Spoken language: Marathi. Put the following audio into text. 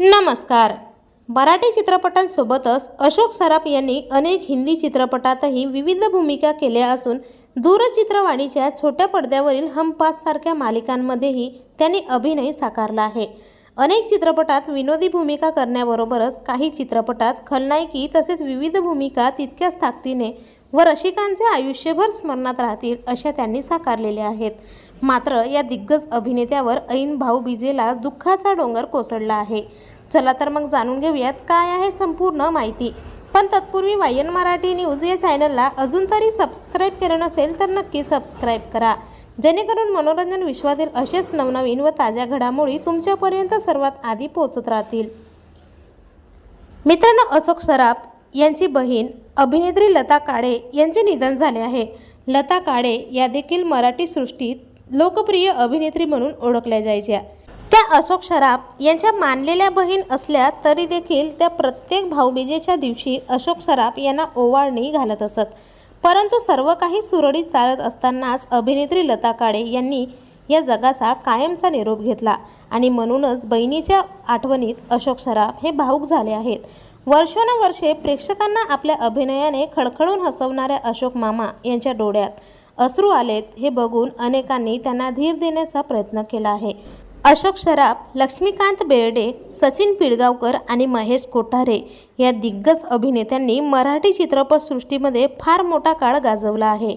नमस्कार. मराठी चित्रपटांसोबतच अशोक सराफ यांनी अनेक हिंदी चित्रपटातही विविध भूमिका केल्या असून दूरचित्रवाणीच्या छोट्या पडद्यावरील हमपाससारख्या सारख्या मालिकांमध्येही त्यांनी अभिनय साकारला आहे. अनेक चित्रपटात विनोदी भूमिका करण्याबरोबरच काही चित्रपटात खलनायकी तसेच विविध भूमिका तितक्याच ताकदीने व रसिकांचे आयुष्यभर स्मरणात राहतील अशा त्यांनी साकारलेल्या आहेत. मात्र या दिग्गज अभिनेत्यावर ऐन भाऊबीजेला दुःखाचा डोंगर कोसळला आहे. चला तर मग जाणून घेऊयात काय आहे संपूर्ण माहिती. पण तत्पूर्वी वायन मराठी न्यूज या चॅनलला अजून तरी सबस्क्राईब केलं नसेल तर नक्की सबस्क्राईब करा. जेणेकरून मनोरंजन विश्वातील असेच नवनवीन व ताज्या घडामोडी तुमच्यापर्यंत सर्वात आधी पोहोचत राहतील. मित्रांनो अशोक सराफ यांची बहीण अभिनेत्री लता काळे यांचे निधन झाले आहे. लता काळे या देखील मराठी सृष्टीत लोकप्रिय अभिनेत्री म्हणून ओळखल्या जायच्या. त्या अशोक सराफ यांच्या मानलेल्या बहीण असल्या तरी देखील त्या प्रत्येक भाऊबीजेच्या दिवशी अशोक सराफ यांना ओवाळणी घालत असत. परंतु सर्व काही सुरळीत चालत असतानाच अभिनेत्री लता काळे यांनी या जगाचा कायमचा निरोप घेतला आणि म्हणूनच बहिणीच्या आठवणीत अशोक सराफ हे भाऊक झाले आहेत. वर्षानुवर्षे प्रेक्षकांना आपल्या अभिनयाने खळखळून हसवणाऱ्या अशोक मामा यांच्या डोळ्यात अश्रू आलेत हे बघून अनेकांनी त्यांना धीर देण्याचा प्रयत्न केला आहे. अशोक सराफ लक्ष्मीकांत बेर्डे सचिन पिळगावकर आणि महेश कोठारे या दिग्गज अभिनेत्यांनी मराठी चित्रपटसृष्टीमध्ये फार मोठा काळ गाजवला आहे.